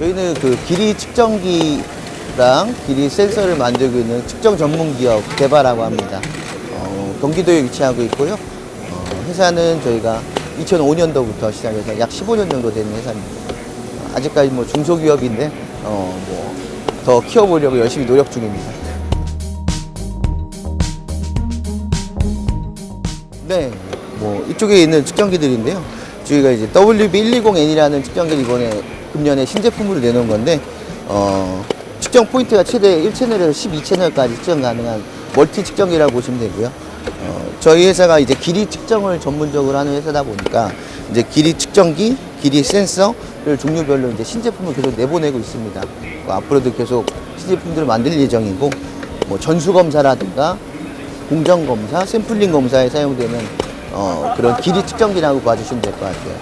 저희는 그 길이 측정기랑 길이 센서를 만들고 있는 측정 전문 기업 개발하고 합니다. 어, 경기도에 위치하고 있고요. 어, 회사는 저희가 2005년도부터 시작해서 약 15년 정도 되는 회사입니다. 어, 아직까지 뭐 중소기업인데 어, 뭐 더 키워보려고 열심히 노력 중입니다. 네, 뭐 이쪽에 있는 측정기들인데요. 저희가 이제 WB120N이라는 측정기를 이번에 금년에 신제품으로 내놓은 건데 어, 측정 포인트가 최대 1채널에서 12채널까지 측정 가능한 멀티 측정기라고 보시면 되고요. 어, 저희 회사가 이제 길이 측정을 전문적으로 하는 회사다 보니까 이제 길이 측정기, 길이 센서를 종류별로 이제 신제품을 계속 내보내고 있습니다. 뭐 앞으로도 계속 신제품들을 만들 예정이고 뭐 전수 검사라든가 공정 검사, 샘플링 검사에 사용되는 어, 그런 길이 측정기라고 봐주시면 될 것 같아요.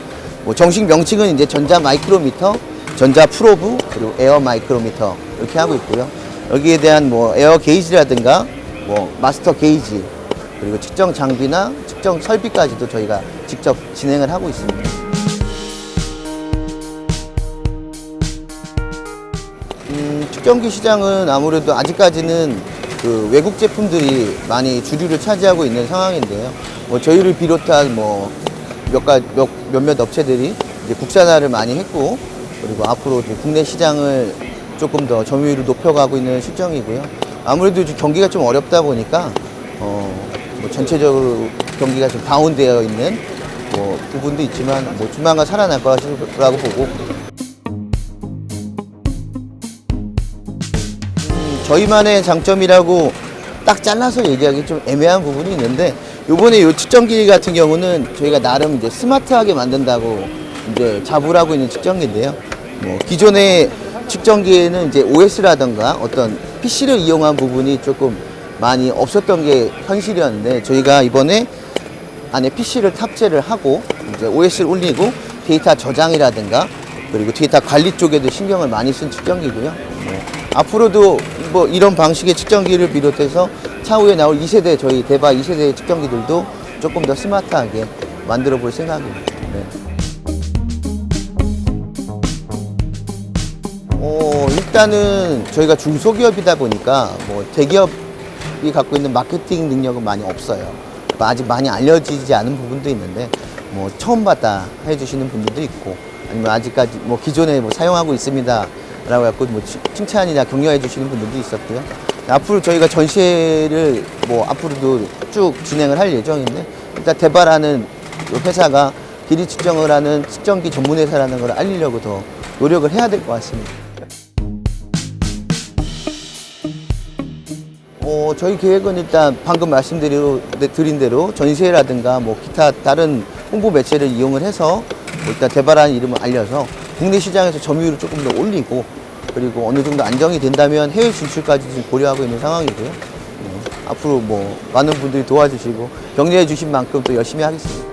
뭐 정식 명칭은 이제 전자 마이크로미터, 전자 프로브, 그리고 에어 마이크로미터 이렇게 하고 있고요. 여기에 대한 뭐 에어 게이지라든가 뭐 마스터 게이지 그리고 측정 장비나 측정 설비까지도 저희가 직접 진행을 하고 있습니다. 음, 측정기 시장은 아무래도 아직까지는 그 외국 제품들이 많이 주류를 차지하고 있는 상황인데요. 뭐 저희를 비롯한 뭐 몇 가, 몇, 몇몇 업체들이 이제 국산화를 많이 했고, 그리고 앞으로 국내 시장을 조금 더 점유율을 높여가고 있는 실정이고요. 아무래도 경기가 좀 어렵다 보니까, 어, 뭐 전체적으로 경기가 좀 다운되어 있는 뭐 부분도 있지만, 뭐 조만간 살아날 거라고 보고, 저희만의 장점이라고 딱 잘라서 얘기하기 좀 애매한 부분이 있는데 요번에 요 측정기 같은 경우는 저희가 나름 이제 스마트하게 만든다고 이제 자부를 하고 있는 측정기인데요. 뭐 기존의 측정기에는 이제 OS라던가 어떤 PC를 이용한 부분이 조금 많이 없었던 게 현실이었는데 저희가 이번에 안에 PC를 탑재를 하고 이제 OS를 올리고 데이터 저장이라든가 그리고 데이터 관리 쪽에도 신경을 많이 쓴 측정기고요. 뭐 앞으로도 뭐 이런 방식의 측정기를 비롯해서 차후에 나올 2세대 저희 대바 2세대 측정기들도 조금 더 스마트하게 만들어 볼 생각입니다. 네. 어, 일단은 저희가 중소기업이다 보니까 뭐 대기업 이 갖고 있는 마케팅 능력은 많이 없어요. 뭐 아직 많이 알려지지 않은 부분도 있는데 뭐 처음 봤다 해주시는 분들도 있고 아니면 아직까지 뭐 기존에 뭐 사용하고 있습니다. 라고 해갖고 뭐 칭- 칭찬이나 격려해 주시는 분들도 있었고요. 앞으로 저희가 전시회를 뭐 앞으로도 쭉 진행을 할 예정인데 일단 대바라는 이 회사가 길이 측정을 하는 측정기 전문 회사라는 걸 알리려고 더 노력을 해야 될 것 같습니다. 어, 저희 계획은 일단 방금 말씀드린 드린 대로 전시회라든가 뭐 기타 다른 홍보 매체를 이용을 해서 뭐 일단 대바라는 이름을 알려서 국내 시장에서 점유율을 조금 더 올리고 그리고 어느 정도 안정이 된다면 해외 진출까지 지금 고려하고 있는 상황이고요. 네, 앞으로 뭐 많은 분들이 도와주시고 격려해 주신 만큼 또 열심히 하겠습니다.